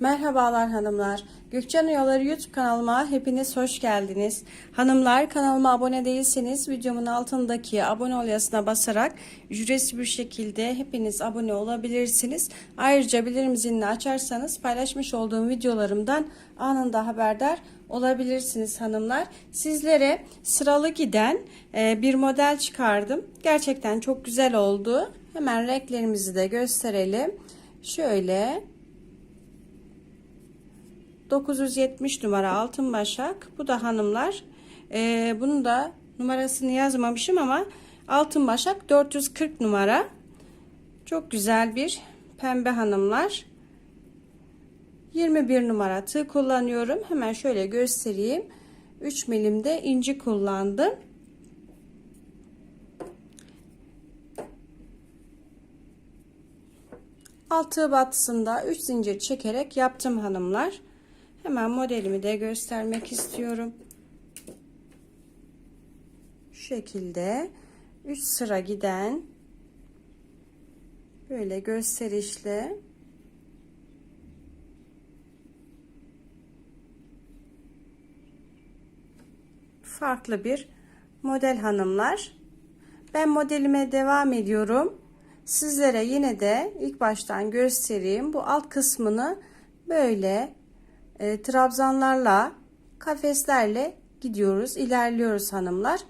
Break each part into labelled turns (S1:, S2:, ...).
S1: Merhabalar hanımlar. Gökçen Yolları YouTube kanalıma hepiniz hoş geldiniz. Hanımlar kanalıma abone değilseniz videomun altındaki abone ol yazısına basarak ücretsiz bir şekilde hepiniz abone olabilirsiniz. Ayrıca bildirim zilini açarsanız paylaşmış olduğum videolarımdan anında haberdar olabilirsiniz hanımlar. Sizlere sıralı giden e, bir model çıkardım. Gerçekten çok güzel oldu. Hemen renklerimizi de gösterelim. Şöyle 970 numara altın başak. Bu da hanımlar. Ee, bunun da numarasını yazmamışım ama altın başak 440 numara. Çok güzel bir pembe hanımlar. 21 numara tığ kullanıyorum. Hemen şöyle göstereyim. 3 milimde inci kullandım. Alt tığ battısında 3 zincir çekerek yaptım hanımlar. Hemen modelimi de göstermek istiyorum. Şu şekilde 3 sıra giden böyle gösterişli farklı bir model hanımlar. Ben modelime devam ediyorum. Sizlere yine de ilk baştan göstereyim. Bu alt kısmını böyle e, trabzanlarla, kafeslerle gidiyoruz, ilerliyoruz hanımlar.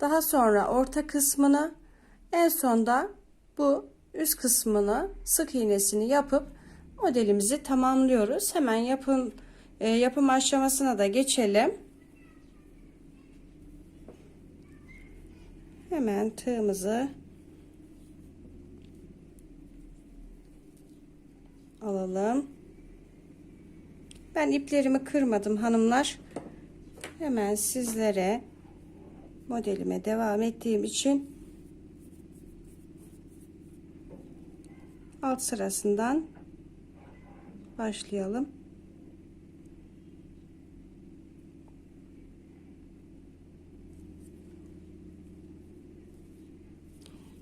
S1: Daha sonra orta kısmını, en sonda bu üst kısmını sık iğnesini yapıp modelimizi tamamlıyoruz. Hemen yapım e, yapım aşamasına da geçelim. Hemen tığımızı alalım. Ben iplerimi kırmadım hanımlar. Hemen sizlere modelime devam ettiğim için alt sırasından başlayalım.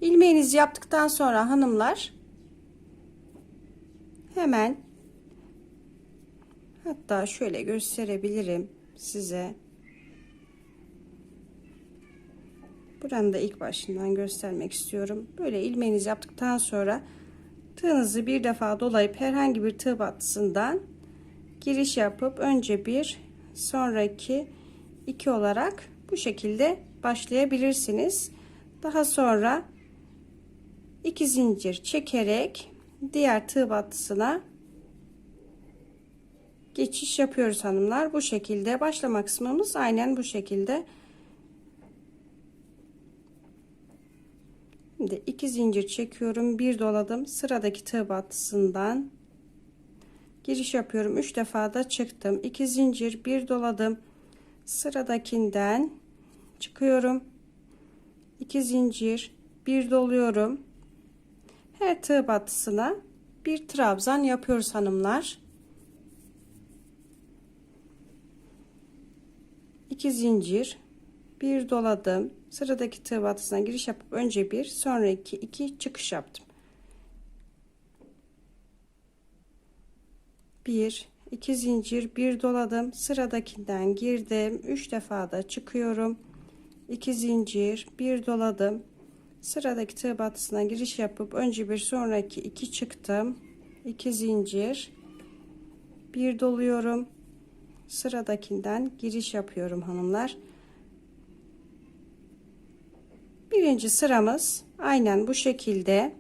S1: İlmeğinizi yaptıktan sonra hanımlar hemen hatta şöyle gösterebilirim size. Buranın da ilk başından göstermek istiyorum. Böyle ilmeğinizi yaptıktan sonra tığınızı bir defa dolayıp herhangi bir tığ battısından giriş yapıp önce bir sonraki iki olarak bu şekilde başlayabilirsiniz. Daha sonra iki zincir çekerek diğer tığ battısına geçiş yapıyoruz hanımlar. Bu şekilde başlama kısmımız aynen bu şekilde. Şimdi iki zincir çekiyorum. Bir doladım. Sıradaki tığ battısından giriş yapıyorum. Üç defa da çıktım. iki zincir bir doladım. Sıradakinden çıkıyorum. iki zincir bir doluyorum. Her tığ battısına bir trabzan yapıyoruz hanımlar. 2 zincir. Bir doladım. Sıradaki tığ battısına giriş yapıp önce bir sonra iki iki çıkış yaptım. Bir iki zincir bir doladım. Sıradakinden girdim. Üç defa da çıkıyorum. 2 zincir bir doladım. Sıradaki tığ battısına giriş yapıp önce bir sonraki iki çıktım. 2 zincir. Bir doluyorum sıradakinden giriş yapıyorum hanımlar. Birinci sıramız aynen bu şekilde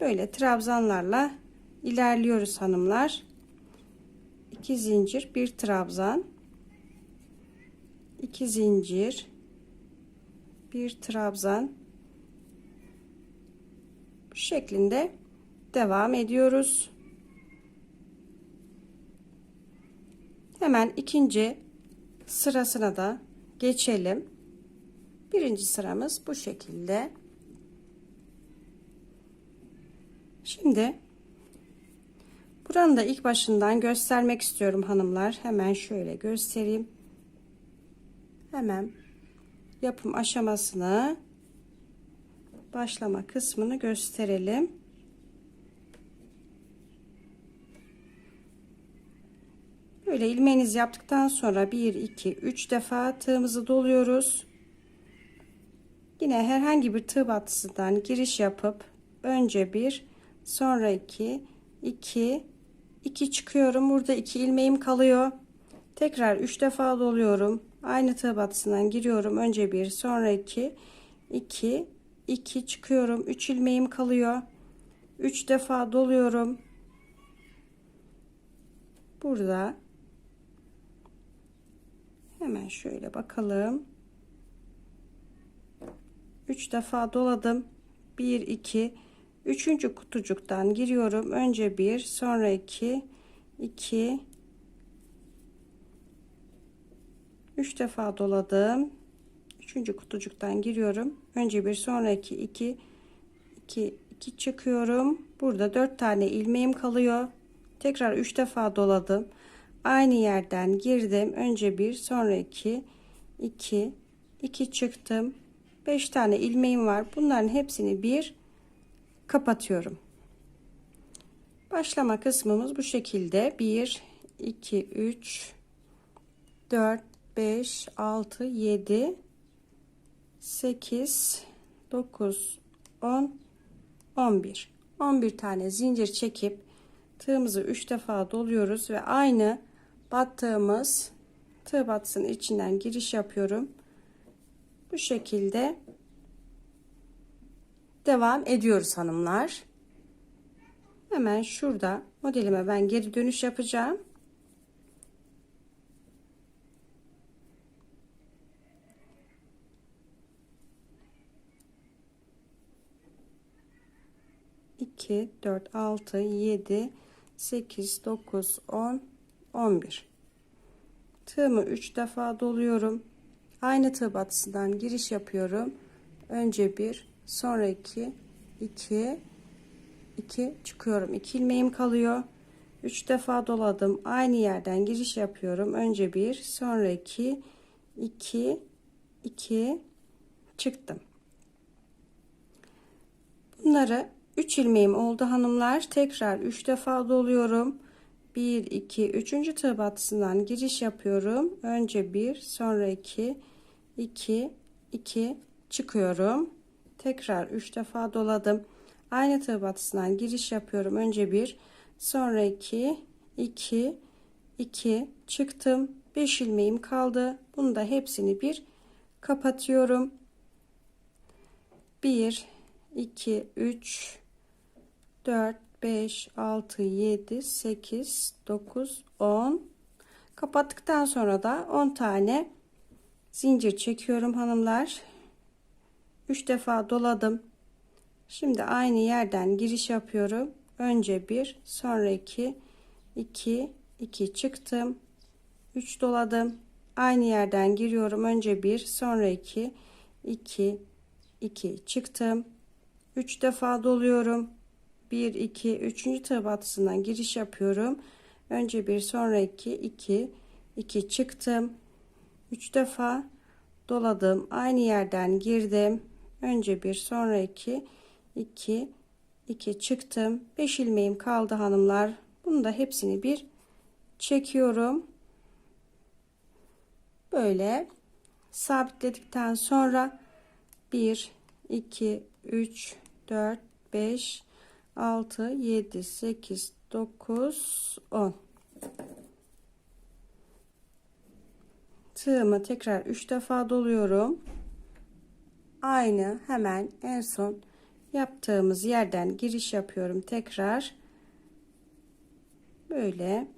S1: böyle trabzanlarla ilerliyoruz hanımlar. 2 zincir, bir trabzan, 2 zincir, bir trabzan bu şeklinde devam ediyoruz. Hemen ikinci sırasına da geçelim. Birinci sıramız bu şekilde. Şimdi buranın da ilk başından göstermek istiyorum hanımlar. Hemen şöyle göstereyim. Hemen yapım aşamasını başlama kısmını gösterelim. Böyle ilmeğinizi yaptıktan sonra 1 2 3 defa tığımızı doluyoruz. Yine herhangi bir tığ battısından giriş yapıp önce bir sonra iki iki iki çıkıyorum. Burada iki ilmeğim kalıyor. Tekrar üç defa doluyorum. Aynı tığ battısından giriyorum. Önce bir sonra iki iki iki çıkıyorum. Üç ilmeğim kalıyor. Üç defa doluyorum. Burada hemen şöyle bakalım. 3 defa doladım. 1 2 3. kutucuktan giriyorum. Önce 1, sonra 2 2 3 defa doladım. 3. kutucuktan giriyorum. Önce 1, sonra 2 2 2 2 çıkıyorum. Burada 4 tane ilmeğim kalıyor. Tekrar 3 defa doladım. Aynı yerden girdim. Önce 1, sonra 2 2 2 çıktım. 5 tane ilmeğim var. Bunların hepsini bir kapatıyorum. Başlama kısmımız bu şekilde. 1 2 3 4 5 6 7 8 9 10 11 11 tane zincir çekip tığımızı 3 defa doluyoruz ve aynı battığımız tığ battısının içinden giriş yapıyorum bu şekilde devam ediyoruz hanımlar. Hemen şurada modelime ben geri dönüş yapacağım. İki, dört, altı, yedi, sekiz, dokuz, on, on bir. Tığımı üç defa doluyorum. Aynı tığ batısından giriş yapıyorum. Önce bir, sonra iki, iki, iki çıkıyorum. İki ilmeğim kalıyor. Üç defa doladım. Aynı yerden giriş yapıyorum. Önce bir, sonra iki, iki, iki çıktım. Bunları 3 ilmeğim oldu hanımlar. Tekrar 3 defa doluyorum. 1 2 3. tığ batısından giriş yapıyorum. Önce 1, sonra 2, 2 2 çıkıyorum. Tekrar 3 defa doladım. Aynı tığ batısından giriş yapıyorum. Önce 1 sonra 2 2 2 çıktım. 5 ilmeğim kaldı. Bunu da hepsini bir kapatıyorum. 1 2 3 4 5 6 7 8 9 10 kapattıktan sonra da 10 tane zincir çekiyorum hanımlar. 3 defa doladım. Şimdi aynı yerden giriş yapıyorum. Önce bir sonra iki iki iki çıktım. 3 doladım. Aynı yerden giriyorum. Önce bir sonra iki iki iki çıktım. 3 defa doluyorum 1 2 3. tığ giriş yapıyorum. Önce bir sonra iki iki iki çıktım. 3 defa doladım. Aynı yerden girdim. Önce bir sonra iki iki iki çıktım. 5 ilmeğim kaldı hanımlar. Bunu da hepsini bir çekiyorum. Böyle sabitledikten sonra 1 2 3 4 5 6 7 8 9 10 tığımı tekrar 3 defa doluyorum. Aynı hemen en son yaptığımız yerden giriş yapıyorum tekrar. Böyle.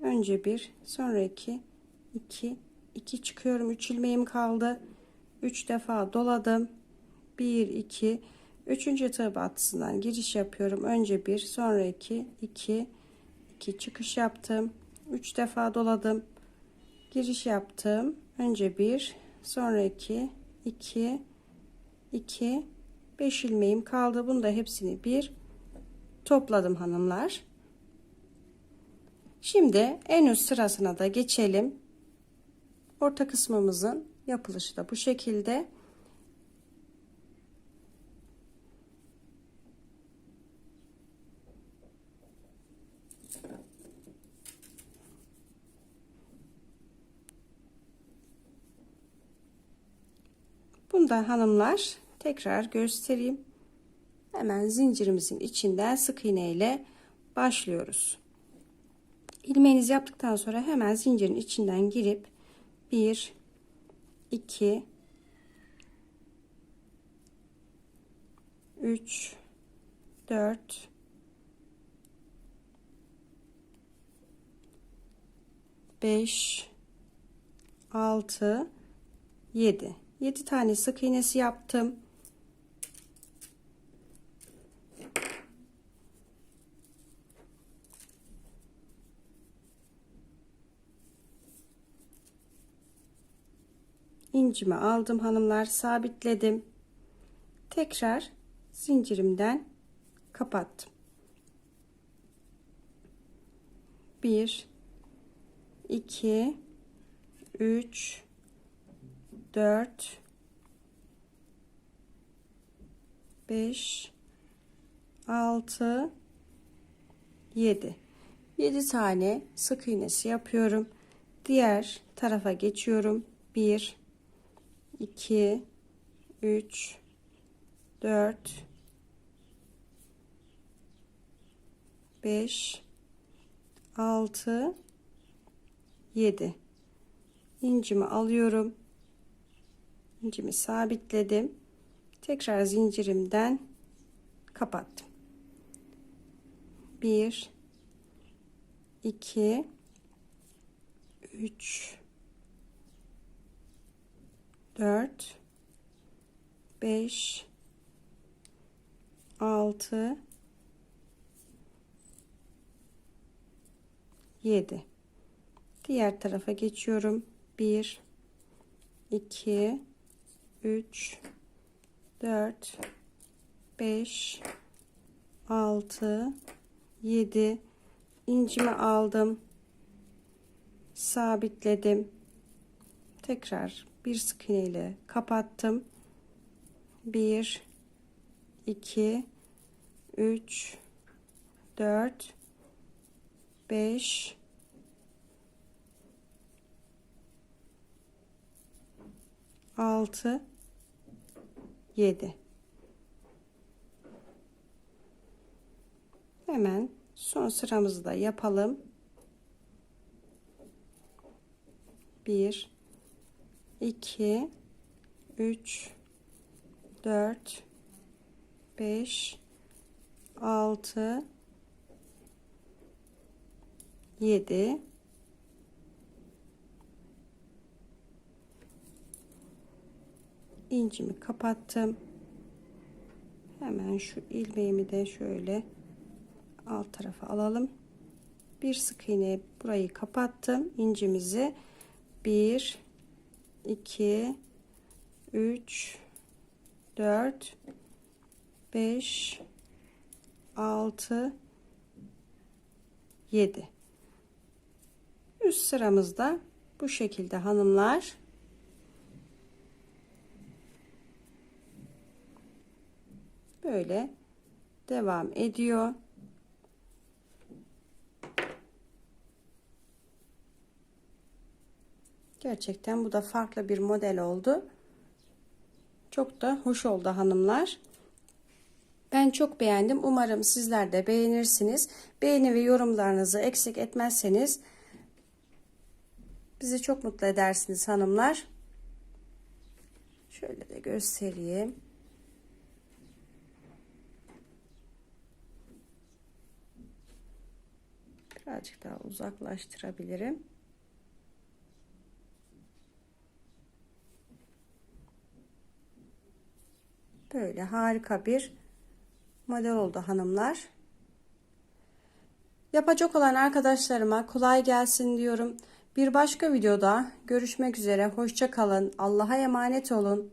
S1: Önce bir sonra iki iki iki çıkıyorum. 3 ilmeğim kaldı. 3 defa doladım 1 2 üçüncü tığ batısından giriş yapıyorum. Önce bir sonra iki iki. İki çıkış yaptım. 3 defa doladım. Giriş yaptım. Önce bir sonra iki iki iki. Beş ilmeğim kaldı. Bunu da hepsini bir topladım hanımlar. Şimdi en üst sırasına da geçelim. Orta kısmımızın yapılışı da bu şekilde Da hanımlar tekrar göstereyim. Hemen zincirimizin içinden sık iğne ile başlıyoruz. İlmeğinizi yaptıktan sonra hemen zincirin içinden girip 1 2 3 4 5 6 7 7 tane sık iğnesi yaptım. İncimi aldım hanımlar sabitledim. Tekrar zincirimden kapattım. 1 2 3 4 5 6 7 7 tane sık iğnesi yapıyorum. Diğer tarafa geçiyorum. 1 2 3 4 5 6 7 incimi alıyorum incimi sabitledim. Tekrar zincirimden kapattım. 1 2 3 4 5 6 7 diğer tarafa geçiyorum. 1 2 3 4 5 6 7 incimi aldım. Sabitledim. Tekrar bir sık iğne ile kapattım. 1 2 3 4 5 6 7 Hemen son sıramızı da yapalım. 1 2 3 4 5 6 7 incimi kapattım. Hemen şu ilmeğimi de şöyle alt tarafa alalım. Bir sık iğne burayı kapattım. incimizi 1 2 3 4 5 6 7 üst sıramızda bu şekilde hanımlar böyle devam ediyor. Gerçekten bu da farklı bir model oldu. Çok da hoş oldu hanımlar. Ben çok beğendim. Umarım sizler de beğenirsiniz. Beğeni ve yorumlarınızı eksik etmezseniz bizi çok mutlu edersiniz hanımlar. Şöyle de göstereyim. Birazcık daha uzaklaştırabilirim. Böyle harika bir model oldu hanımlar. Yapacak olan arkadaşlarıma kolay gelsin diyorum. Bir başka videoda görüşmek üzere. Hoşça kalın. Allah'a emanet olun.